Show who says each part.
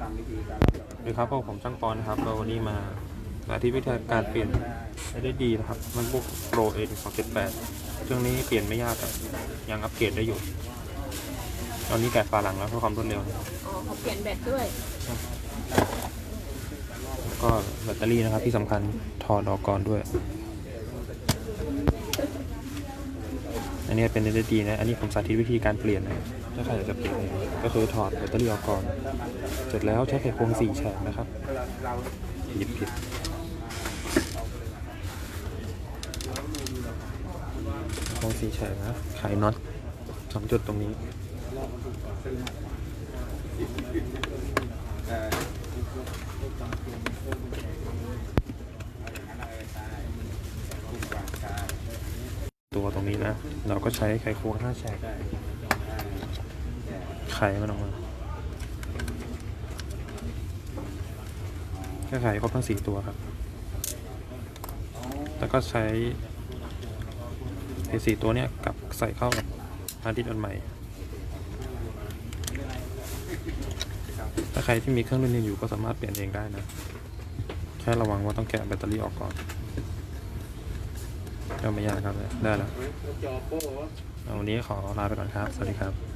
Speaker 1: ตามวิธีการ
Speaker 2: สวัสดีครับพวกผมช่างปอนนะครับเราวันนี้มาสาธิตวิธีการเปลี่ยนได้ดีนะครับ MacBook Pro A 278เครื่องนี้เปลี่ยนไม่ยากครับยังอัปเกรดได้อยู่ ตอนนี้แกะฝาหลังแล้วเพื่อความรวดเร็ว
Speaker 3: อ๋อเขาเปลี่ยนแบตด้วย
Speaker 2: แล้วก็แบตเตอรี่นะครับที่สำคัญถอดออกก่อนด้วย อันนี้เป็น SSD นะ อันนี้ผมสาธิตวิธีการเปลี่ยนนะ ถ้าใครอยากจะเปลี่ยนเองก็คือถอดแบตเตอรี่ออกก่อน เสร็จแล้วใช้ไขควงสี่แฉกนะครับ หยิบผิดไขควงสี่แฉกนะไขน็อตสองจุดตรงนี้ตัวตรงนี้นะ เราก็ใช้ไขควงห้าแฉกไขมันออกมาแค่ไขครบทั้งสี่ตัวครับ แล้วก็ใช้ไอ้สี่ตัวเนี้ยกลับใส่เข้ากับฮาร์ดดิสก์อันใหม่ ถ้าใครที่มีเครื่องรุ่นนี้อยู่ก็สามารถเปลี่ยนเองได้นะ แค่ระวังว่าต้องแกะแบตเตอรี่ออกก่อนก็ไม่ยากครับ ได้แล้วเอาวันนี้ขอลาไปก่อนครับ สวัสดีครับ